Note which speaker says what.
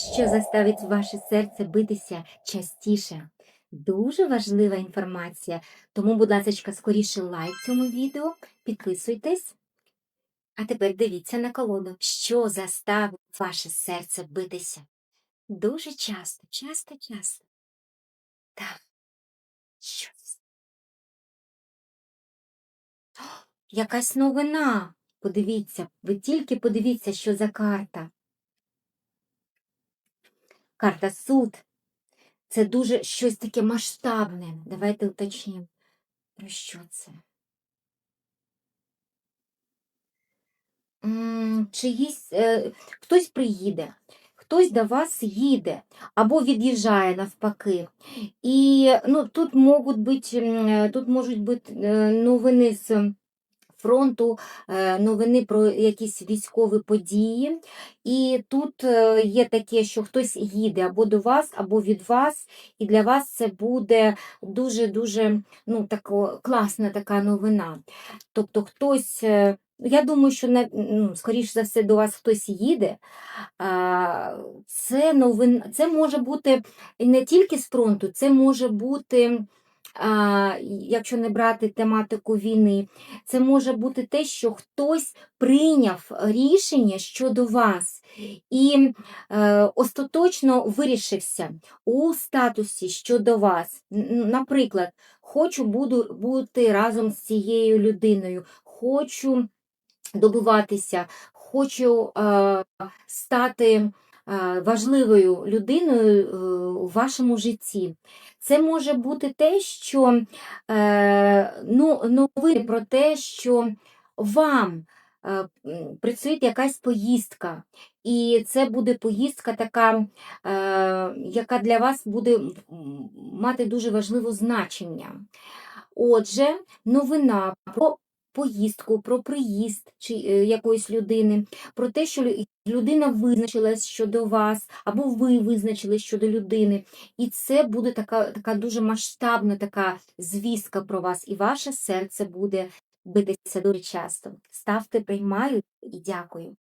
Speaker 1: що заставить ваше серце битися частіше. Дуже важлива інформація, тому, будь ласка, скоріше лайк цьому відео, підписуйтесь. А тепер дивіться на колоду, що заставить ваше серце битися. Дуже часто, часто, часто. Так. Що це? О, Якась новина. Подивіться, ви тільки подивіться, що за карта. Карта суд. Це дуже щось таке масштабне. Давайте уточнимо. Про що це? Чиїсь, е, хтось приїде, хтось до вас їде або від'їжджає навпаки. І ну, тут можуть бути, тут можуть бути е, новини з фронту, е, новини про якісь військові події. І тут е, є таке, що хтось їде або до вас, або від вас, і для вас це буде дуже-дуже ну, тако, класна така новина. Тобто хтось. е, Я думаю, що ну, скоріш за все до вас хтось їде. Це новин, це може бути не тільки з фронту, це може бути, якщо не брати тематику війни, це може бути те, що хтось прийняв рішення щодо вас і е, остаточно вирішився у статусі щодо вас. Наприклад, хочу буду бути разом з цією людиною, хочу добиватися, хочу е, стати е, важливою людиною у вашому житті. Це може бути те, що е, ну, новини про те, що вам е, предстоїть якась поїздка, і це буде поїздка така, е, яка для вас буде мати дуже важливе значення. Отже, новина про поїздку, про приїзд чи е, якоїсь людини, про те, що лю- людина визначилась щодо вас, або ви визначились щодо людини. І це буде така, така дуже масштабна така звістка про вас, і ваше серце буде битися дуже часто. Ставте приймаю і дякую.